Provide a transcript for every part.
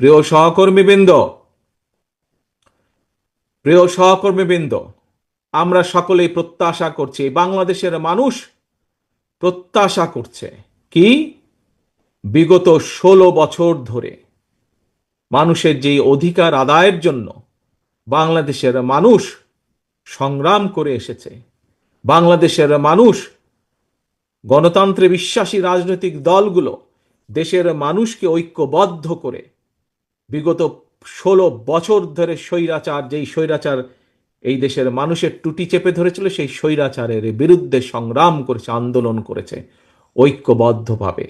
প্রিয় সহকর্মীবৃন্দ প্রিয় সহকর্মীবৃন্দ, আমরা সকলেই প্রত্যাশা করছি, বাংলাদেশের মানুষ প্রত্যাশা করছে। কি? বিগত ষোলো বছর ধরে মানুষের যেই অধিকার আদায়ের জন্য বাংলাদেশের মানুষ সংগ্রাম করে এসেছে, বাংলাদেশের মানুষ গণতন্ত্রে বিশ্বাসী রাজনৈতিক দলগুলো দেশের মানুষকে ঐক্যবদ্ধ করে বিগত ষোলো বছর ধরে স্বৈরাচার, যেই স্বৈরাচার এই দেশের মানুষের টুটি চেপে ধরেছিল, সেই স্বৈরাচারের বিরুদ্ধে সংগ্রাম করেছে, আন্দোলন করেছে, ঐক্যবদ্ধভাবে।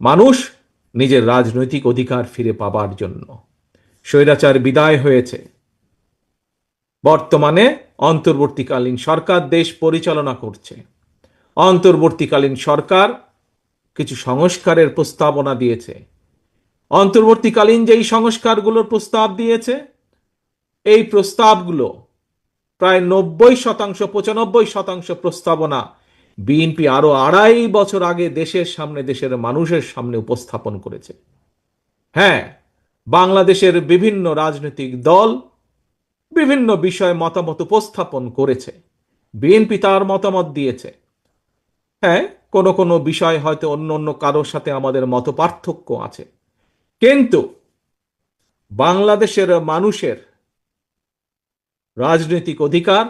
মানুষ নিজের রাজনৈতিক অধিকার ফিরে পাবার জন্য। স্বৈরাচার বিদায় হয়েছে। বর্তমানে অন্তর্বর্তীকালীন সরকার দেশ পরিচালনা করছে। অন্তর্বর্তীকালীন সরকার কিছু সংস্কারের প্রস্তাবনা দিয়েছে। অন্তর্বর্তীকালীন যেই সংস্কারগুলোর প্রস্তাব দিয়েছে, এই প্রস্তাবগুলো প্রায় নব্বই শতাংশ, পঁচানব্বই শতাংশ প্রস্তাবনা বিএনপি আরও আড়াই বছর আগে দেশের সামনে, দেশের মানুষের সামনে উপস্থাপন করেছে। হ্যাঁ বাংলাদেশের বিভিন্ন রাজনৈতিক দল বিভিন্ন বিষয়ে মতামত উপস্থাপন করেছে। বিএনপি তার মতামত দিয়েছে। হ্যাঁ কোনো কোনো বিষয় হয়তো অন্য অন্য কারোর সাথে আমাদের মত পার্থক্য আছে। কিন্তু বাংলাদেশের মানুষের রাজনৈতিক অধিকার,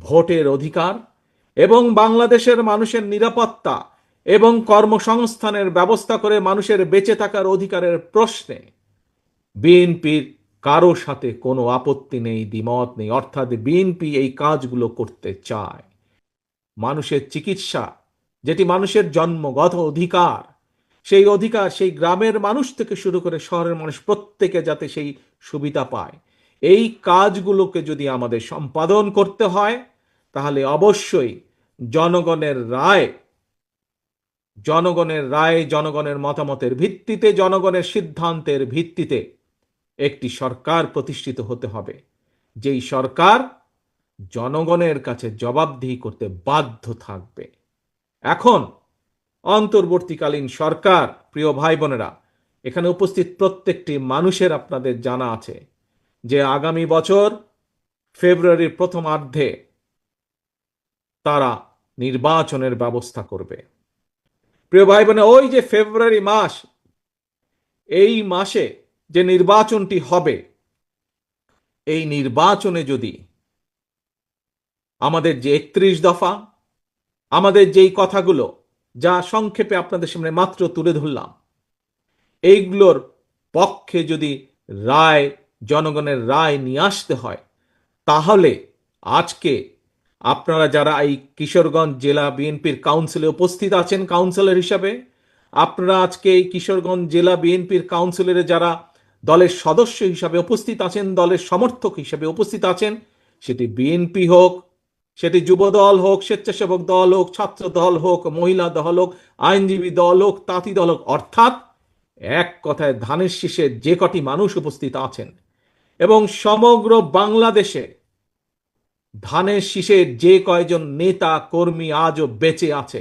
ভোটের অধিকার এবং বাংলাদেশের মানুষের নিরাপত্তা এবং কর্মসংস্থানের ব্যবস্থা করে মানুষের বেঁচে থাকার অধিকারের প্রশ্নে বিএনপির কারও সাথে কোনো আপত্তি নেই, দ্বিমত নেই। অর্থাৎ বিএনপি এই কাজগুলো করতে চায়। মানুষের চিকিৎসা, যেটি মানুষের জন্মগত অধিকার সেই অধিকার সেই গ্রামের মানুষ থেকে শুরু করে শহরের মানুষ প্রত্যেকে যাতে সেই সুবিধা পায়। এই কাজগুলোকে যদি আমাদের সম্পাদন করতে হয়, তাহলে অবশ্যই জনগণের রায় জনগণের রায়, জনগণের মতামতের ভিত্তিতে, জনগণের সিদ্ধান্তের ভিত্তিতে একটি সরকার প্রতিষ্ঠিত হতে হবে। যেই সরকার জনগণের কাছে জবাবদিহি করতে বাধ্য থাকবে। এখন অন্তর্বর্তীকালীন সরকার, প্রিয় ভাই বোনেরা এখানে উপস্থিত প্রত্যেকটি মানুষের আপনাদের জানা আছে যে আগামী বছর ফেব্রুয়ারির প্রথমার্ধে তারা নির্বাচনের ব্যবস্থা করবে। প্রিয় ভাই বোনে ওই যে ফেব্রুয়ারি মাস, এই মাসে যে নির্বাচনটি হবে, এই নির্বাচনে যদি আমাদের যে একত্রিশ দফা, আমাদের যেই কথাগুলো যা সংক্ষেপে আপনাদের সামনে মাত্র তুলে ধরলাম। এইগুলোর পক্ষে যদি রায়, জনগণের রায় নিয়ে আসতে হয়, তাহলে আজকে আপনারা যারা এই কিশোরগঞ্জ জেলা বিএনপির কাউন্সিলে উপস্থিত আছেন কাউন্সিলর হিসাবে, আপনারা আজকে এই কিশোরগঞ্জ জেলা বিএনপির কাউন্সিলরে যারা দলের সদস্য হিসাবে উপস্থিত আছেন, দলের সমর্থক হিসাবে উপস্থিত আছেন, সেটি বিএনপি হোক সেটি যুব দল হোক, স্বেচ্ছাসেবক দল হোক, ছাত্র দল হোক, মহিলা দল হোক, আইনজীবী দল হোক, তাঁতি দল হোক, অর্থাৎ এক কথায় ধানের শীষে যে কটি মানুষ উপস্থিত আছেন এবং সমগ্র বাংলাদেশে ধানের শীষের যে কয়জন নেতা, কর্মী আজও বেঁচে আছে,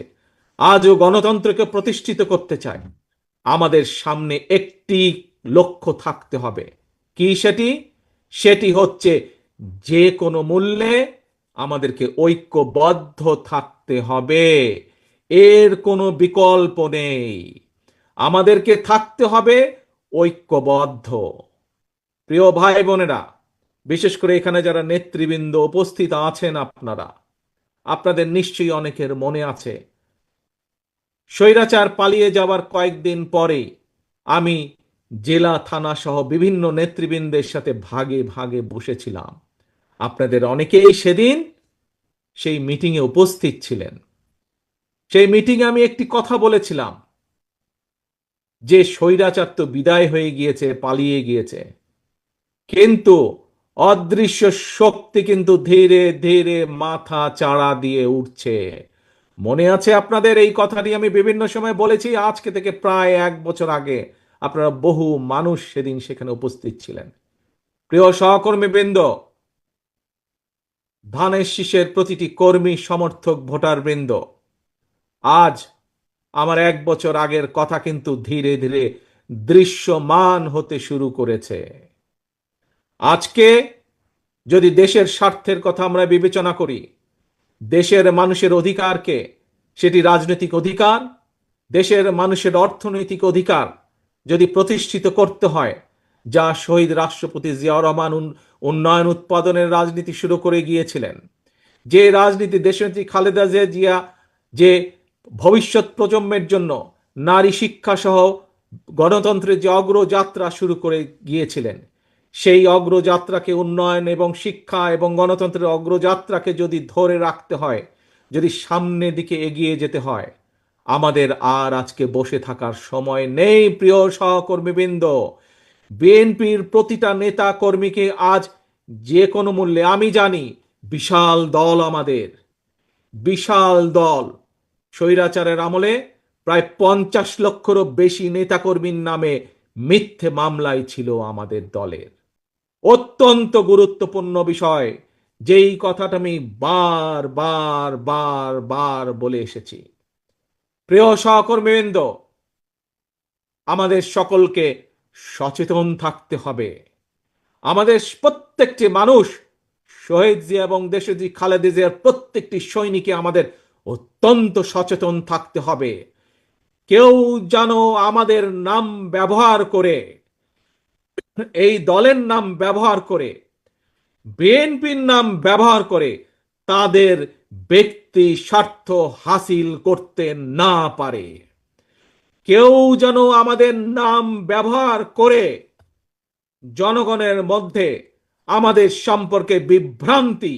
আজও গণতন্ত্রকে প্রতিষ্ঠিত করতে চায়, আমাদের সামনে একটি লক্ষ্য থাকতে হবে। কি সেটি? সেটি হচ্ছে যে কোনো মূল্যে আমাদেরকে ঐক্যবদ্ধ থাকতে হবে। এর কোনো বিকল্প নেই। আমাদেরকে থাকতে হবে ঐক্যবদ্ধ। প্রিয় ভাই বোনেরা, বিশেষ করে এখানে যারা নেতৃবৃন্দ উপস্থিত আছেন আপনারা, আপনাদের নিশ্চয়ই অনেকের মনে আছে, স্বৈরাচার পালিয়ে যাওয়ার কয়েকদিন পরে আমি জেলা, থানা সহ বিভিন্ন নেতৃবৃন্দের সাথে ভাগে ভাগে বসেছিলাম। আপনাদের অনেকেই সেদিন সেই মিটিংয়ে উপস্থিত ছিলেন। সেই মিটিংয়ে আমি একটি কথা বলেছিলাম। যে স্বৈরাচার তো বিদায় হয়ে গিয়েছে, পালিয়ে গিয়েছে। কিন্তু অদৃশ্য শক্তি কিন্তু ধীরে ধীরে মাথা চাড়া দিয়ে উঠছে। মনে আছে আপনাদের এই কথাটি আমি বিভিন্ন সময় বলেছি, আজকে থেকে প্রায় এক বছর আগে আপনারা বহু মানুষ সেদিন সেখানে উপস্থিত ছিলেন। প্রিয় সহকর্মী বৃন্দ ধানের শীষের প্রতিটি কর্মী সমর্থক ভোটার বৃন্দ আজ আমার এক বছর আগের কথা কিন্তু ধীরে ধীরে দৃশ্যমান হতে শুরু করেছে। আজকে যদি দেশের স্বার্থের কথা আমরা বিবেচনা করি, দেশের মানুষের অধিকারকে সেটি রাজনৈতিক অধিকার, দেশের মানুষের অর্থনৈতিক অধিকার যদি প্রতিষ্ঠিত করতে হয়, যা শহীদ রাষ্ট্রপতি জিয়াউর রহমান উন্নয়ন উৎপাদনের রাজনীতি শুরু করে গিয়েছিলেন। যে রাজনীতি দেশনেত্রী খালেদা জিয়া, যে ভবিষ্যৎ প্রজন্মের জন্য নারী শিক্ষা সহ গণতন্ত্রের যে অগ্রযাত্রা শুরু করে গিয়েছিলেন, সেই অগ্রযাত্রাকে উন্নয়ন এবং শিক্ষা এবং গণতন্ত্রের অগ্রযাত্রাকে যদি ধরে রাখতে হয়, যদি সামনের দিকে এগিয়ে যেতে হয়, আমাদের আর আজকে বসে থাকার সময় নেই, প্রিয় সহকর্মীবৃন্দ। বিএনপির প্রতিটা নেতা কর্মীকে আজ যে কোনো মূল্যে, আমি জানি, বিশাল দল আমাদের। বিশাল দল। স্বৈরাচারের আমলে প্রায় পঞ্চাশ লক্ষেরও বেশি নেতাকর্মীর নামে মিথ্যে মামলায় ছিল আমাদের দলের। অত্যন্ত গুরুত্বপূর্ণ বিষয়, যেই কথাটা আমি বার বার বার বার বলে এসেছি। প্রিয় সহকর্মীবৃন্দ, আমাদের সকলকে সচেতন থাকতে হবে। আমাদের প্রত্যেকটি মানুষ, শহীদ জিয়া এবং দেশজি খালেদা জিয়ার প্রত্যেকটি সৈনিকে আমাদের অত্যন্ত সচেতন থাকতে হবে। কেউ যেন আমাদের নাম ব্যবহার করে, এই দলের নাম ব্যবহার করে, বিএনপির নাম ব্যবহার করে তাদের ব্যক্তি স্বার্থ হাসিল করতে না পারে। কেউ যেন আমাদের নাম ব্যবহার করে জনগণের মধ্যে আমাদের সম্পর্কে বিভ্রান্তি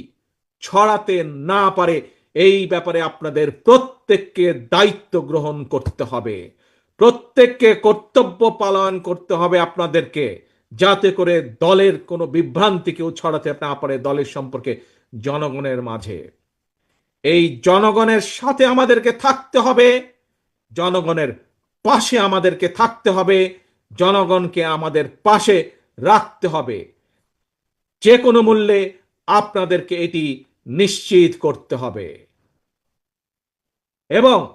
ছড়াতে না পারে, এই ব্যাপারে আপনাদের প্রত্যেককে দায়িত্ব গ্রহণ করতে হবে। প্রত্যেককে কর্তব্য পালন করতে হবে আপনাদেরকে, যাতে করে দলের কোনো বিভ্রান্তি কেউ ছড়াতে না পারে দলের সম্পর্কে জনগণের মাঝে। এই জনগণের সাথে আমাদেরকে থাকতে হবে, জনগণের পাশে আমাদেরকে থাকতে হবে, জনগণকে আমাদের পাশে রাখতে হবে। যে কোনো মূল্যে আপনাদেরকে এটি নিশ্চিত করতে হবে। এবং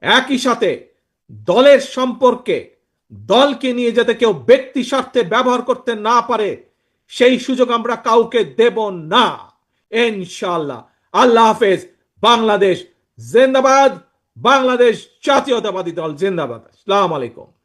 একই সাথে দলের সম্পর্কে, দলকে নিয়ে যাতে কেউ ব্যক্তি স্বার্থে ব্যবহার করতে না পারে, সেই সুযোগ আমরা কাউকে দেব না। ইনশাআল্লাহ। আল্লাহ হাফেজ। বাংলাদেশ জিন্দাবাদ। বাংলাদেশ জাতীয়তাবাদী দল জিন্দাবাদ। আসসালাম আলাইকুম।